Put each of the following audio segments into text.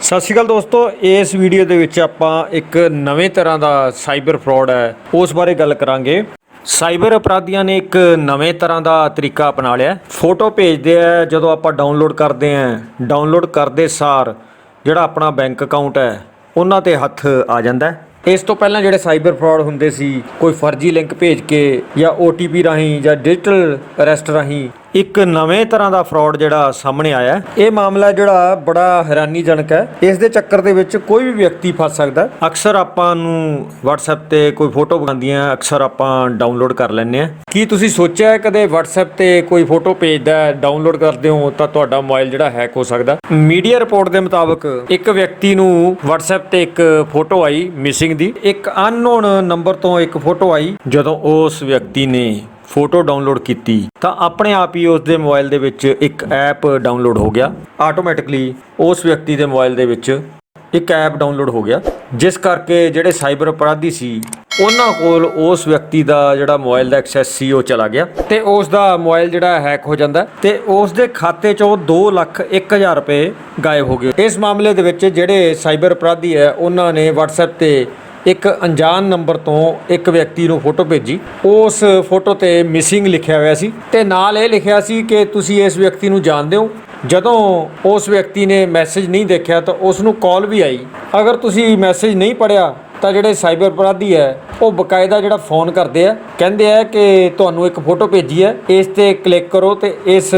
ਸਤਿ ਸ਼੍ਰੀ ਅਕਾਲ ਦੋਸਤੋ, ਇਸ ਵੀਡੀਓ ਦੇ ਵਿੱਚ ਆਪਾਂ ਇੱਕ ਨਵੇਂ ਤਰ੍ਹਾਂ ਦਾ ਸਾਈਬਰ ਫਰਾਡ ਹੈ, ਉਸ ਬਾਰੇ ਗੱਲ ਕਰਾਂਗੇ। ਸਾਈਬਰ ਅਪਰਾਧੀਆਂ ਨੇ ਇੱਕ ਨਵੇਂ ਤਰ੍ਹਾਂ ਦਾ ਤਰੀਕਾ ਅਪਣਾ ਲਿਆ। ਫੋਟੋ ਭੇਜਦੇ ਆ, ਜਦੋਂ ਆਪਾਂ ਡਾਊਨਲੋਡ ਕਰਦੇ ਆ, ਡਾਊਨਲੋਡ ਕਰਦੇ ਸਾਰ ਜਿਹੜਾ ਆਪਣਾ ਬੈਂਕ ਅਕਾਊਂਟ ਹੈ, ਉਹਨਾਂ ਤੇ ਹੱਥ ਆ ਜਾਂਦਾ ਇਸ ਤੋਂ ਪਹਿਲਾਂ ਜਿਹੜੇ ਸਾਈਬਰ ਫਰਾਡ ਹੁੰਦੇ ਸੀ, ਕੋਈ ਫਰਜ਼ੀ ਲਿੰਕ ਭੇਜ ਕੇ ਜਾਂ OTP ਰਾਹੀਂ ਜਾਂ ਡਿਜੀਟਲ ਅਰੈਸਟ ਰਾਹੀਂ ਇੱਕ ਨਵੇਂ ਤਰ੍ਹਾਂ ਦਾ ਫਰਾਡ ਜਿਹੜਾ ਸਾਹਮਣੇ ਆਇਆ ਇਹ ਮਾਮਲਾ ਜਿਹੜਾ ਬੜਾ ਹੈਰਾਨੀਜਨਕ ਹੈ। ਇਸ ਦੇ ਚੱਕਰ ਦੇ ਵਿੱਚ ਕੋਈ ਵੀ ਵਿਅਕਤੀ ਫਸ ਸਕਦਾ ਅਕਸਰ ਆਪਾਂ ਨੂੰ WhatsApp ਤੇ ਕੋਈ ਫੋਟੋ ਪਾਉਂਦੀਆਂ ਅਕਸਰ ਆਪਾਂ ਡਾਊਨਲੋਡ ਕਰ ਲੈਂਦੇ ਆ ਕੀ ਤੁਸੀਂ ਸੋਚਿਆ ਕਦੇ WhatsApp ਤੇ ਕੋਈ ਫੋਟੋ ਭੇਜਦਾ ਡਾਊਨਲੋਡ ਕਰਦੇ ਹੋ ਤਾਂ ਤੁਹਾਡਾ ਮੋਬਾਈਲ ਜਿਹੜਾ ਹੈਕ ਹੋ ਸਕਦਾ ਮੀਡੀਆ ਰਿਪੋਰਟ ਦੇ ਮੁਤਾਬਕ ਇੱਕ ਵਿਅਕਤੀ ਨੂੰ WhatsApp ਤੇ ਇੱਕ ਫੋਟੋ ਆਈ ਮਿਸਿੰਗ ਦੀ। ਇੱਕ ਅਨਨੋਨ ਨੰਬਰ ਤੋਂ ਇੱਕ ਫੋਟੋ ਆਈ ਜਦੋਂ ਉਸ ਵਿਅਕਤੀ ਨੇ ਫੋਟੋ ਡਾਊਨਲੋਡ ਕੀਤੀ, ਤਾਂ ਆਪਣੇ ਆਪ ਹੀ ਉਸ ਦੇ ਮੋਬਾਈਲ ਦੇ ਵਿੱਚ ਇੱਕ ਐਪ ਡਾਊਨਲੋਡ ਹੋ ਗਿਆ। ਆਟੋਮੈਟਿਕਲੀ ਉਸ ਵਿਅਕਤੀ ਦੇ ਮੋਬਾਈਲ ਦੇ ਵਿੱਚ ਇੱਕ ਐਪ ਡਾਊਨਲੋਡ ਹੋ ਗਿਆ, ਜਿਸ ਕਰਕੇ ਜਿਹੜੇ ਸਾਈਬਰ ਅਪਰਾਧੀ ਸੀ, ਉਹਨਾਂ ਕੋਲ ਉਸ ਵਿਅਕਤੀ ਦਾ ਜਿਹੜਾ ਮੋਬਾਈਲ ਦਾ ਐਕਸੈਸ ਸੀ, ਉਹ ਚਲਾ ਗਿਆ ਤੇ ਉਸ ਦਾ ਮੋਬਾਈਲ ਜਿਹੜਾ ਹੈਕ ਹੋ ਜਾਂਦਾ ਤੇ ਉਸ ਦੇ ਖਾਤੇ ਚੋਂ 2 ਲੱਖ 1000 ਰੁਪਏ ਗਾਇਬ ਹੋ ਗਏ। ਇਸ ਮਾਮਲੇ ਦੇ ਵਿੱਚ ਜਿਹੜੇ ਸਾਈਬਰ ਅਪਰਾਧੀ ਹੈ, ਉਹਨਾਂ ਨੇ WhatsApp ਤੇ ਇੱਕ ਅਣਜਾਣ ਨੰਬਰ ਤੋਂ ਇੱਕ ਵਿਅਕਤੀ ਨੂੰ ਫੋਟੋ ਭੇਜੀ। ਉਸ ਫੋਟੋ ਤੇ ਮਿਸਿੰਗ ਲਿਖਿਆ ਹੋਇਆ ਸੀ ਤੇ ਨਾਲ ਇਹ ਲਿਖਿਆ ਸੀ ਕਿ ਤੁਸੀਂ ਇਸ ਵਿਅਕਤੀ ਨੂੰ ਜਾਣਦੇ ਹੋ। ਜਦੋਂ ਉਸ ਵਿਅਕਤੀ ਨੇ ਮੈਸੇਜ ਨਹੀਂ ਦੇਖਿਆ ਤਾਂ ਉਸ ਨੂੰ ਕਾਲ ਵੀ ਆਈ। ਅਗਰ ਤੁਸੀਂ ਮੈਸੇਜ ਨਹੀਂ ਪੜਿਆ ਤਾਂ ਜਿਹੜੇ ਸਾਈਬਰ ਅਪਰਾਧੀ ਹੈ, ਉਹ ਬਕਾਇਦਾ ਜਿਹੜਾ ਫੋਨ ਕਰਦੇ ਆ, ਕਹਿੰਦੇ ਆ ਕਿ ਤੁਹਾਨੂੰ ਇੱਕ ਫੋਟੋ ਭੇਜੀ ਹੈ। ਇਸ ਤੇ ਕਲਿੱਕ ਕਰੋ ਤੇ ਇਸ,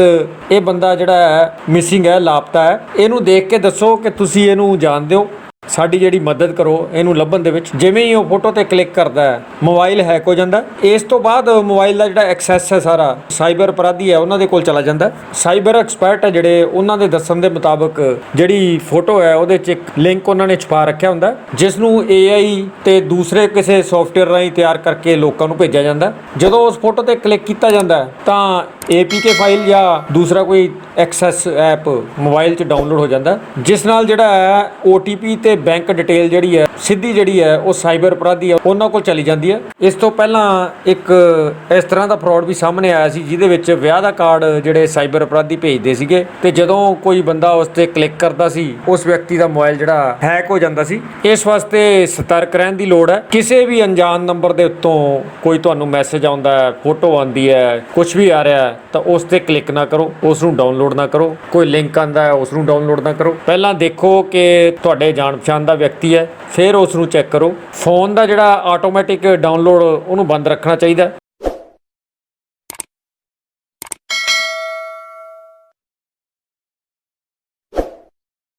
ਇਹ ਬੰਦਾ ਜਿਹੜਾ ਹੈ, ਮਿਸਿੰਗ ਹੈ, ਲਾਪਤਾ ਹੈ। ਇਹਨੂੰ ਦੇਖ ਕੇ ਦੱਸੋ ਕਿ ਤੁਸੀਂ ਇਹਨੂੰ ਜਾਣਦੇ ਹੋ। ਸਾਡੀ ਜਿਹੜੀ ਮਦਦ ਕਰੋ, ਇਹਨੂੰ ਲੱਭਣ ਦੇ ਵਿੱਚ ਜਿਵੇਂ ਹੀ ਉਹ ਫੋਟੋ ਤੇ ਕਲਿੱਕ ਕਰਦਾ ਹੈ ਮੋਬਾਈਲ ਹੈਕ ਹੋ ਜਾਂਦਾ ਇਸ ਤੋਂ ਬਾਅਦ ਮੋਬਾਈਲ ਦਾ ਜਿਹੜਾ ਐਕਸੈਸ ਹੈ ਸਾਰਾ ਸਾਈਬਰ ਅਪਰਾਧੀ ਹੈ, ਉਹਨਾਂ ਦੇ ਕੋਲ ਚਲਾ ਜਾਂਦਾ ਸਾਈਬਰ ਐਕਸਪਰਟ ਹੈ ਜਿਹੜੇ, ਉਹਨਾਂ ਦੇ ਦੱਸਣ ਦੇ ਮੁਤਾਬਕ ਜਿਹੜੀ ਫੋਟੋ ਹੈ, ਉਹਦੇ 'ਚ ਇੱਕ ਲਿੰਕ ਉਹਨਾਂ ਨੇ ਛਪਾ ਰੱਖਿਆ ਹੁੰਦਾ ਜਿਸ ਨੂੰ AI ਤੇ ਦੂਸਰੇ ਕਿਸੇ ਸੌਫਟਵੇਅਰ ਰਾਹੀਂ ਤਿਆਰ ਕਰਕੇ ਲੋਕਾਂ ਨੂੰ ਭੇਜਿਆ ਜਾਂਦਾ ਜਦੋਂ ਉਸ ਫੋਟੋ ਤੇ ਕਲਿੱਕ ਕੀਤਾ ਜਾਂਦਾ ਤਾਂ APK ਫਾਈਲ ਜਾਂ ਦੂਸਰਾ ਕੋਈ ਐਕਸੈਸ ਐਪ ਮੋਬਾਈਲ 'ਚ ਡਾਊਨਲੋਡ ਹੋ ਜਾਂਦਾ। ਜਿਸ ਨਾਲ ਜਿਹੜਾ ਹੈ OTP ਤੇ ਬੈਂਕ ਡਿਟੇਲ ਜਿਹੜੀ ਹੈ, ਸਿੱਧੀ ਜਿਹੜੀ ਹੈ, ਉਹ ਸਾਈਬਰ ਅਪਰਾਧੀ ਹੈ, ਉਹਨਾਂ ਕੋਲ ਚਲੀ ਜਾਂਦੀ ਹੈ। ਇਸ ਤੋਂ ਪਹਿਲਾਂ ਇੱਕ ਇਸ ਤਰ੍ਹਾਂ ਦਾ ਫਰਾਡ ਵੀ ਸਾਹਮਣੇ ਆਇਆ ਸੀ, ਜਿਹਦੇ ਵਿੱਚ ਵਿਆਹ ਦਾ ਕਾਰਡ ਜਿਹੜੇ ਸਾਈਬਰ ਅਪਰਾਧੀ ਭੇਜਦੇ ਸੀਗੇ ਤੇ ਜਦੋਂ ਕੋਈ ਬੰਦਾ ਉਸ ਤੇ ਕਲਿੱਕ ਕਰਦਾ ਸੀ, ਉਸ ਵਿਅਕਤੀ ਦਾ ਮੋਬਾਈਲ ਜਿਹੜਾ ਹੈਕ ਹੋ ਜਾਂਦਾ ਸੀ। ਇਸ ਵਾਸਤੇ ਸਤਰਕ ਰਹਿਣ ਦੀ ਲੋੜ ਹੈ। ਕਿਸੇ ਵੀ ਅਣਜਾਣ ਨੰਬਰ ਦੇ ਉੱਤੋਂ ਕੋਈ ਤੁਹਾਨੂੰ ਮੈਸੇਜ ਆਉਂਦਾ ਹੈ ਫੋਟੋ ਆਉਂਦੀ ਹੈ ਕੁਝ ਵੀ ਆ ਰਿਹਾ ਹੈ ਤਾਂ ਉਸ ਤੇ ਕਲਿੱਕ ਨਾ ਕਰੋ ਉਸ ਨੂੰ ਡਾਊਨਲੋਡ ਨਾ ਕਰੋ, ਕੋਈ ਲਿੰਕ ਆਂਦਾ ਹੈ ਉਸ ਨੂੰ ਡਾਊਨਲੋਡ ਨਾ ਕਰੋ। ਪਹਿਲਾਂ ਦੇਖੋ ਕਿ ਤੁਹਾਡੇ ਜਾਣ ਪਛਾਣ ਦਾ ਵਿਅਕਤੀ ਹੈ, ਫਿਰ ਉਸ ਨੂੰ ਚੈੱਕ ਕਰੋ। ਫੋਨ ਦਾ ਜਿਹੜਾ ਆਟੋਮੈਟਿਕ ਡਾਊਨਲੋਡ ਉਹਨੂੰ ਬੰਦ ਰੱਖਣਾ ਚਾਹੀਦਾ